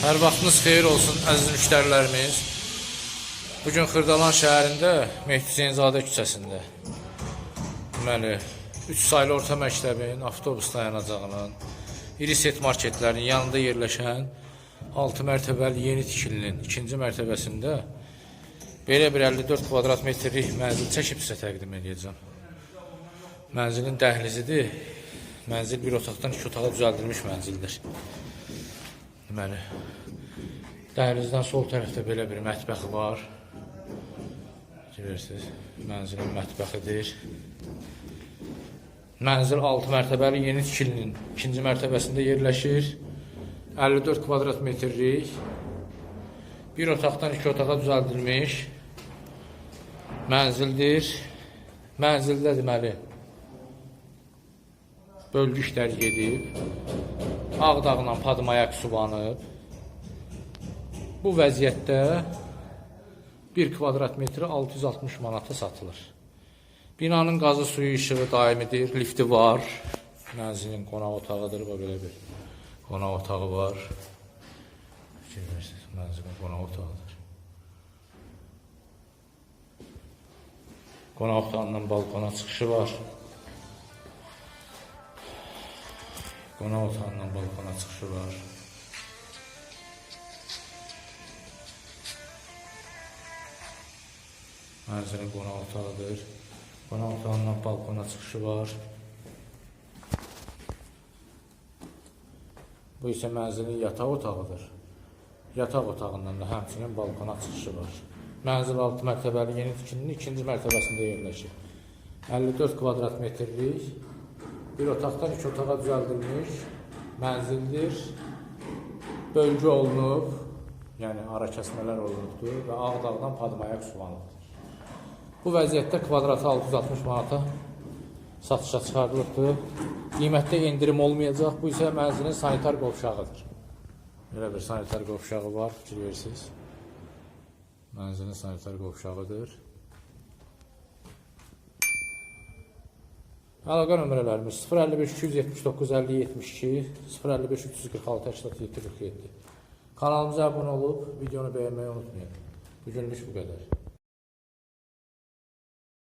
Hər vaxtınız xeyir olsun əziz müştərilərimiz. Bu gün Xırdalan şəhərində Mehdi Zeynzadə küçəsində deməli 3 saylı orta məktəbin avtobus dayanacağının iri set marketlərin yanında yerləşən 6 mərtəbəli yeni tikilinin ikinci mərtəbəsində belə bir 54 kvadrat metrlik mənzil çəkib sizə təqdim edəcəm. Mənzilin dəhlizidir. Mənzil bir otaqdan iki otağa düzəldilmiş mənzildir. Deməli, dəhlizdən sol tərəfdə belə bir mətbəxi var. Görürsünüz, mənzilin mətbəxidir. Mənzil 6 mərtəbəli yeni tikilinin ikinci mərtəbəsində yerləşir. 54 kvadrat metrlik bir otaqdan iki otağa düzəldilmiş mənzildir. Mənzildə deməli bölgü işləri gedib. Ağdağla Padmayak suvanıb. Bu vəziyyətdə 1 kvadrat metri 660 manata satılır. Binanın qazı suyu işığı daimidir, lifti var. Mənzilin qonaq otağıdır, bax belə bir qonaq otağı var. Görürsünüz, mənzilin otağıdır. Qonaq otağından balkona çıxışı var. Qonaq otağından balkona çıxışı var. Mənzilin qonaq otağıdır. Qonaq otağından balkona çıxışı var. Bu isə mənzilin yataq otağıdır. Yataq otağından da həmçinin balkona çıxışı var. Mənzil 6 mərtəbəli yeni tikilinin ikinci mərtəbəsində yerləşir. 54 kvadrat metrlik bir otaqdan iki otağa düzəldilmiş mənzildir. Bölgü olunub, yəni ara kəsmələr olunubdur və Ağdağdan Padmayak suvanıbdır. Bu vəziyyətdə kvadratı 660 manata satışa çıxarılıbdır. Qiymətdə endirim olmayacaq. Bu isə mənzilin sanitar qovşağıdır. Belə bir sanitar qovşağı var, fikir verirsiniz. Mənzilin sanitar qovşağıdır. Əlaqə nömrələrimiz 055 279 50 72, 055 346 87 47. Kanalımıza abunə olub videonu bəyənməyi unutmayın. Bugünlük bu qədər.